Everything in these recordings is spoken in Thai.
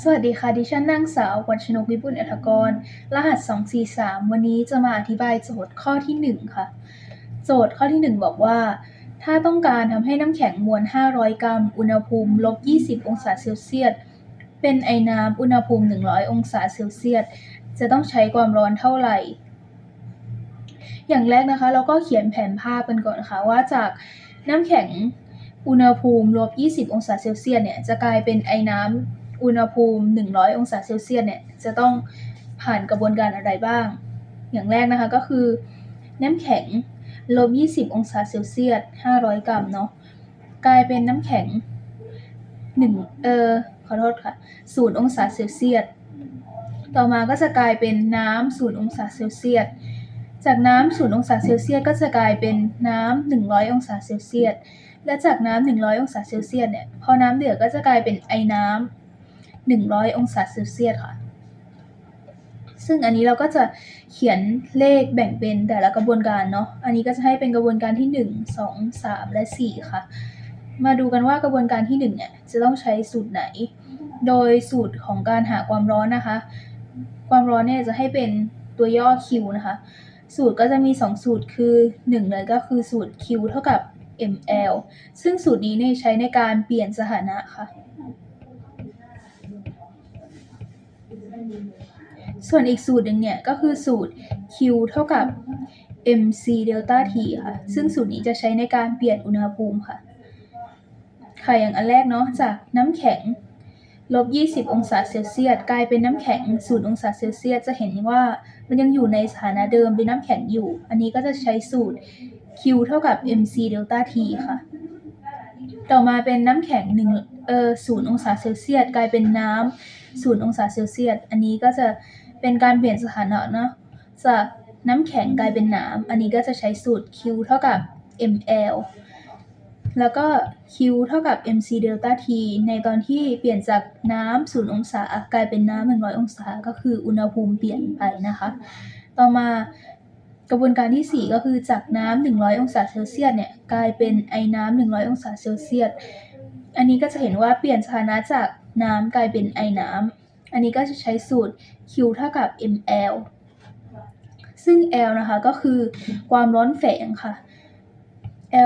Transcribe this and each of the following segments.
สวัสดีค่ะ ดิฉันนางสาววัชนกวิบุลอัฐกร รหัส 243 วันนี้จะมาอธิบายโจทย์ข้อที่ 1 ค่ะ โจทย์ข้อที่ 1 บอกว่า ถ้าต้องการทำให้น้ำแข็งมวล 500 กรัม อุณหภูมิลบ 20 องศาเซลเซียส เป็นไอน้ำอุณหภูมิ 100 องศาเซลเซียส จะต้องใช้ความร้อนเท่าไหร่ อย่างแรกนะคะ เราก็เขียนแผนภาพกันก่อนนะคะว่าจากน้ำแข็งอุณหภูมิลบ 20 องศาเซลเซียสเนี่ยจะกลายเป็นไอน้ำ อุณหภูมิ 100 องศาเซลเซียสเนี่ยจะต้องผ่านกระบวนการอะไรบ้าง อย่างแรกนะคะก็คือ น้ำแข็งลบ 20 องศาเซลเซียส 500 กรัมเนาะกลายเป็นน้ำแข็ง1เออขอโทษค่ะ0องศาเซลเซียส ต่อมาก็จะกลายเป็นน้ำ0องศาเซลเซียส จากน้ำ0องศาเซลเซียสก็จะกลายเป็นน้ำ100 องศาเซลเซียส และจากน้ำ100 องศาเซลเซียสเนี่ยพอน้ำเดือดก็จะกลายเป็นไอน้ำ 100 องศาเซลเซียสค่ะ ซึ่งอันนี้เราก็จะเขียนเลขแบ่งเป็นแต่ละกระบวนการเนาะ อันนี้ก็จะให้เป็นกระบวนการที่ 1 2 3 และ 4 ค่ะ มาดูกันว่ากระบวนการที่ 1 เนี่ย จะต้องใช้สูตรไหน โดยสูตรของการหาความร้อนนะคะ ความร้อนเนี่ยจะให้เป็นตัวย่อ Q นะคะ สูตรก็จะมี 2 สูตรคือ 1 เลยก็คือสูตร Q เท่ากับ ml ซึ่งสูตรนี้เนี่ยใช้ในการเปลี่ยนสถานะค่ะ ส่วนอีกสูตรหนึ่งเนี่ยก็คือสูตร Q เท่ากับ mc delta t ค่ะ ซึ่งสูตรนี้จะใช้ในการเปลี่ยนอุณหภูมิค่ะ ค่ะอย่างอันแรกเนาะจากน้ำแข็งลบ 20 องศาเซลเซียส กลายเป็นน้ำแข็ง 0 องศาเซลเซียส จะเห็นว่ามันยังอยู่ในสถานะเดิมเป็นน้ำแข็งอยู่ อันนี้ก็จะใช้สูตร Q เท่ากับ mc delta t ค่ะ ต่อมาเป็นน้ำแข็ง1เอ่อ0องศาเซลเซียส กลายเป็นน้ำ0องศาเซลเซียส อันนี้ก็จะ เป็นการเปลี่ยนสถานะเนาะจากน้ำแข็งกลายเป็นน้ำอันนี้ก็จะใช้สูตร Q เท่ากับ ml แล้วก็ Q เท่ากับ mc delta t ในตอนที่เปลี่ยนจากน้ำ0องศากลายเป็นน้ำ100องศา ก็คืออุณหภูมิเปลี่ยนไปนะคะ ต่อมากระบวนการที่ 4 ก็คือจากน้ำ100องศาเซลเซียสเนี่ยกลายเป็นไอ้น้ำ100องศาเซลเซียส อันนี้ก็จะเห็นว่าเปลี่ยนสถานะจากน้ำกลายเป็นไอ้น้ำ อันนี้ก็จะใช้สูตร Q เท่ากับ ml ซึ่ง L นะคะก็คือความร้อนแฝงค่ะ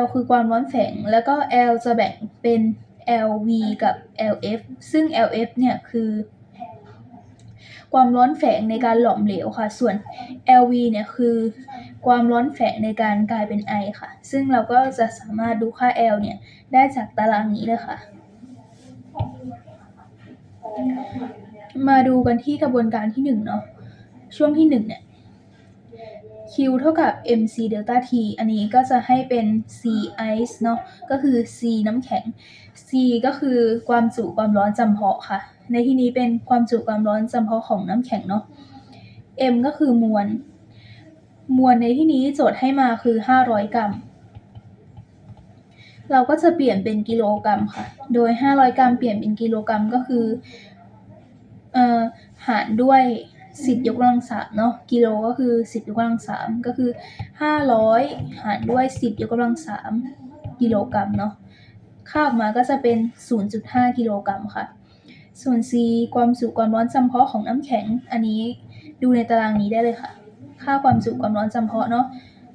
L คือความร้อนแฝง แล้วก็ L จะแบ่งเป็น LV กับ LF ซึ่ง LF เนี่ยคือความร้อนแฝงในการหลอมเหลวค่ะ ส่วน LV เนี่ยคือความร้อนแฝงในการกลายเป็นไอค่ะ ซึ่งเราก็จะสามารถดูค่า L เนี่ยได้จากตารางนี้เลยค่ะ มาดูกันที่กระบวนการที่1เนาะ ช่วงที่1เนี่ย Q เท่ากับ mc delta t อันนี้ก็จะให้เป็น C ice เนาะ ก็คือ C น้ำแข็ง C ก็คือความจุความร้อนจำเพาะค่ะ ในที่นี้เป็นความจุความร้อนจำเพาะของน้ำแข็งเนาะ M ก็คือมวล มวลในที่นี้โจทย์ให้มาคือ 500 กรัม เราก็จะเปลี่ยนเป็นกิโลกรัมค่ะ โดย 500 กรัมเปลี่ยนเป็นกิโลกรัมก็คือ เอ่อหารด้วย10ยกกำลังสามเนาะกิโลก็คือ10ยกกำลังสามก็คือ500หารด้วย10ยกกำลังสามกิโลกรัมเนาะค่าออกมาก็จะเป็น 0.5 กิโลกรัมค่ะ ส่วน C ความจุความร้อนจำเพาะของน้ำแข็ง อันนี้ดูในตารางนี้ได้เลยค่ะ ค่าความจุความร้อนจำเพาะเนาะ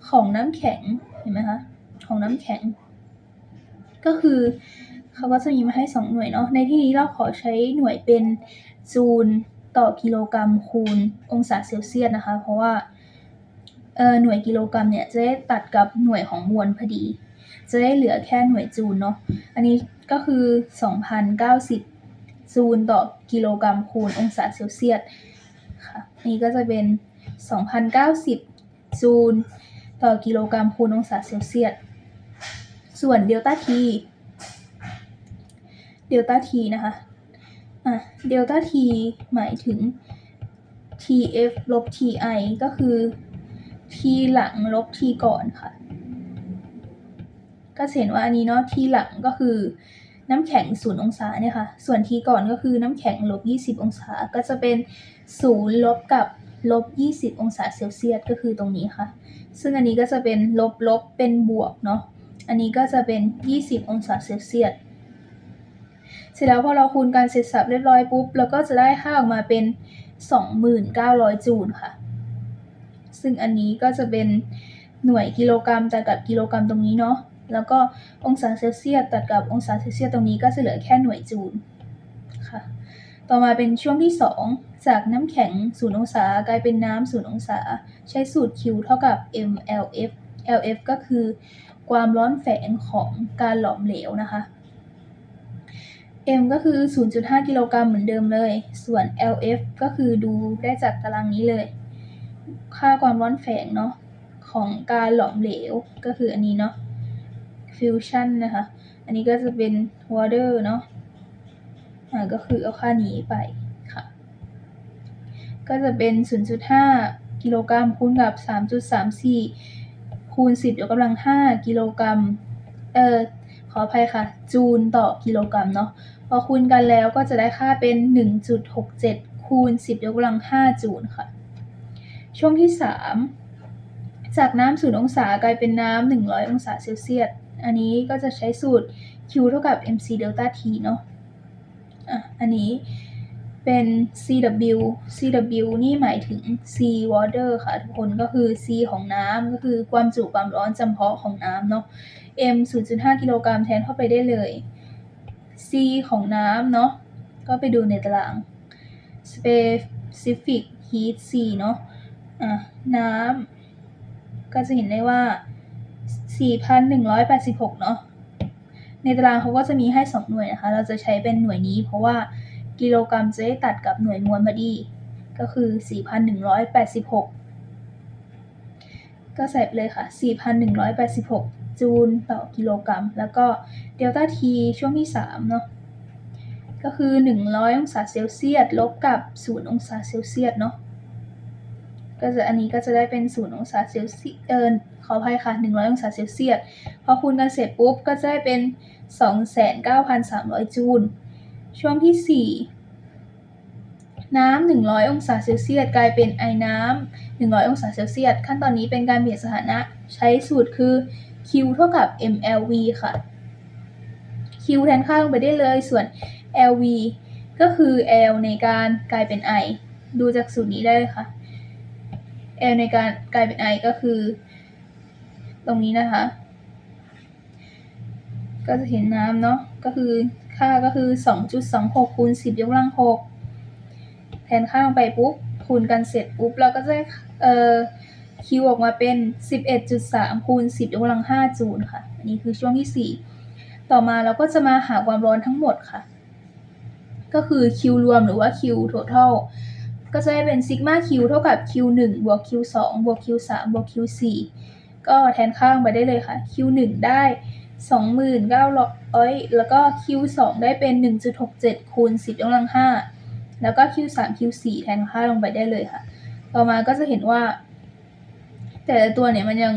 ของน้ำแข็งเห็นไหมคะของน้ำแข็ง ก็คือเขาก็จะมีมาให้ 2 หน่วยเนาะในที่นี้เราขอใช้หน่วยเป็น จูลต่อกิโลกรัมคูณองศาเซลเซียสนะคะ เพราะว่าหน่วยกิโลกรัมเนี่ยจะได้ตัดกับหน่วยของมวลพอดี จะได้เหลือแค่หน่วยจูลเนาะ อันนี้ก็คือ 2,090 จูลต่อกิโลกรัมคูณองศาเซลเซียสค่ะนี่ก็จะเป็น 2,090 จูลต่อกิโลกรัมคูณองศาเซลเซียส ส่วนเดลต้าที เดลต้าทีนะคะ อะเดลต้าทีหมายถึง TF ลบ TI ก็คือ T หลังลบ T ก่อนค่ะ ก็เห็นว่าอันนี้เนาะ T หลังก็คือน้ำแข็ง 0 องศาเนี่ยค่ะ ส่วน T ก่อนก็คือน้ำแข็งลบ 20 องศา ก็จะเป็น 0 ลบกับลบ 20 องศาเซลเซียสก็คือตรงนี้ค่ะ ซึ่งอันนี้ก็จะเป็นลบลบเป็นบวกเนาะ อันนี้ก็จะเป็น 20 องศาเซลเซียส สร็จแล้วพอเราคูณการเสร็จสับเรียบร้อยปุ๊บเราก็จะได้ค่าออกมาเป็น 2,900 จูลค่ะ ซึ่งอันนี้ก็จะเป็นหน่วยกิโลกรัมตัดกับกิโลกรัมตรงนี้เนาะแล้วก็องศาเซลเซียสตัดกับองศาเซลเซียสตรงนี้ก็จะเหลือแค่หน่วยจูลค่ะ ต่อมาเป็นช่วงที่ 2 จากน้ำแข็ง0องศากลายเป็นน้ำ0องศา ใช้สูตร Q เท่ากับ mLF LF ก็คือความร้อนแฝงของการหลอมเหลวนะคะ M ก็คือ 0.5 กิโลกรัมเหมือนเดิมเลย ส่วน LF ก็คือดูได้จากตารางนี้เลย ค่าความร้อนแฝงเนาะของการหลอมเหลวก็คืออันนี้เนาะ fusion นะคะ อันนี้ก็จะเป็น water เนาะ อ่า ก็คือเอาค่านี้ไปค่ะ ก็จะเป็น 0.5 กิโลกรัมคูณกับ 3.34 คูณ 10ยกกำลัง 5 กิโลกรัม เอ่อ ขออภัยค่ะ จูลต่อกิโลกรัมเนาะพอคูณกันแล้วก็จะได้ค่าเป็น 1.67 คูณ 10 ยกกำลัง 5 จูลค่ะ ช่วงที่ 3 จากน้ำ0องศากลายเป็นน้ำ100 องศาเซลเซียส อันนี้ก็จะใช้สูตร Q เท่ากับ mc เดลต้า T เนาะอะ อันนี้ เป็น CW CW นี่หมายถึง sea water ค่ะทุกคนก็คือ C ของน้ำก็คือความจุความร้อนจำเพาะของน้ำเนาะ M 0.5 กิโลกรัมแทนเข้าไปได้เลย C ของน้ำเนาะก็ไปดูในตาราง specific heat C เนาะอะน้ำก็จะเห็นได้ว่า 4,186 เนาะในตารางเขาก็จะมีให้ 2 หน่วยนะคะ เราจะใช้เป็นหน่วยนี้เพราะว่า กิโลกรัมจะได้ตัดกับหน่วยมวลพอดี ก็คือ 4,186 ก็ใส่ไปเลยค่ะ 4,186 จูลต่อกิโลกรัม แล้วก็เดลต้า T ช่วงที่ 3 เนาะ ก็คือ 100 องศาเซลเซียสลบกับ 0 องศาเซลเซียสเนาะ ก็จะอันนี้ก็จะได้เป็น 0 องศาเซลเซียสเออขออภัยค่ะ 100 องศาเซลเซียส พอคูณกันเสร็จปุ๊บ ก็จะได้เป็น 29,300 จูล ช่วงที่ 4 น้ำ100 องศาเซลเซียสกลายเป็นไอน้ำ100 องศาเซลเซียส ขั้นตอนนี้เป็นการเปลี่ยนสถานะ ใช้สูตรคือ Q เท่ากับ mLV ค่ะ Q แทนค่าลงไปได้เลย ส่วน LV ก็คือ L ในการกลายเป็น I ดูจากสูตรนี้ได้เลยค่ะ L ในการกลายเป็น I ก็คือ ตรงนี้นะคะ ก็จะเห็นน้ำเนาะ ก็คือ ค่าก็คือ 2.26คูณ10 ยกกำลัง 6 แทนค่าลงไปปุ๊บคูณกันเสร็จปุ๊บเราก็จะเอ่อ Q ออกมาเป็น 11.3คูณ10 ยกกำลัง 5 จูลค่ะ อันนี้คือช่วงที่ 4 ต่อมาเราก็จะมาหาความร้อนทั้งหมดค่ะ ก็คือ Q รวมหรือว่า Q total ก็จะได้เป็นซิกมา Q เท่ากับ Q1 บวก Q2 บวก Q3 บวก Q4 ก็แทนค่าลงไปได้เลยค่ะ Q1 ได้ 29,000แล้วก็ Q2 ได้เป็น1.67คูณ10ยกกำลัง5แล้วก็ Q3 Q4 แทนค่าลงไปได้เลยค่ะ ต่อมาก็จะเห็นว่า แต่ละตัวเนี่ยมันยัง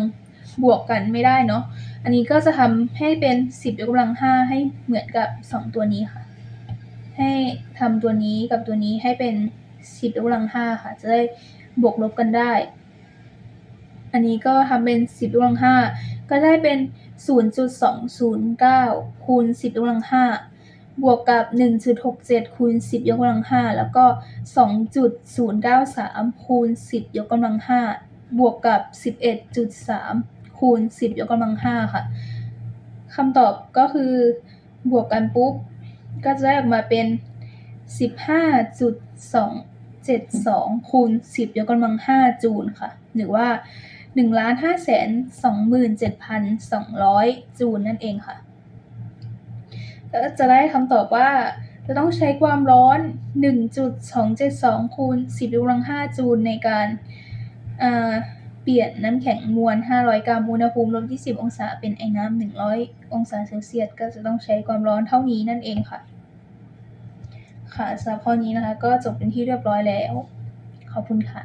บวกกันไม่ได้เนาะ อันนี้ก็จะทำให้เป็น10ยกกำลัง5ให้เหมือนกับ2ตัวนี้ค่ะ ให้ทำตัวนี้กับตัวนี้ให้เป็น10ยกกำลัง5ค่ะ จะได้บวกลบกันได้ อันนี้ก็ทำเป็น10ยกกำลัง5ก็ได้เป็น 0.209 คูณ 10 ยกกำลัง 5 บวกกับ 1.67 คูณ 10 ยกกำลัง 5 แล้วก็ 2.093 คูณ 10 ยกกำลัง 5 บวกกับ 11.3 คูณ 10 ยกกำลัง 5 ค่ะคำตอบก็คือบวกกันปุ๊บ ก็จะได้ออกมาเป็น 15.272 คูณ 10 ยกกำลัง 5 จูลค่ะ หรือว่า 1,527,200 จูลนั่นเองค่ะ แล้วจะได้คำตอบว่า จะต้องใช้ความร้อน 1.272 คูณ 10ยกกำลัง 5 จูลในการเปลี่ยนน้ำแข็งมวล 500 กรัมอุณหภูมิลบ20 องศาเป็นไอ้น้ำ100 องศาเซลเซียส ก็จะต้องใช้ความร้อนเท่านี้นั่นเองค่ะ ค่ะสำหรับข้อนี้นะคะ ก็จบเป็นที่เรียบร้อยแล้ว ขอบคุณค่ะ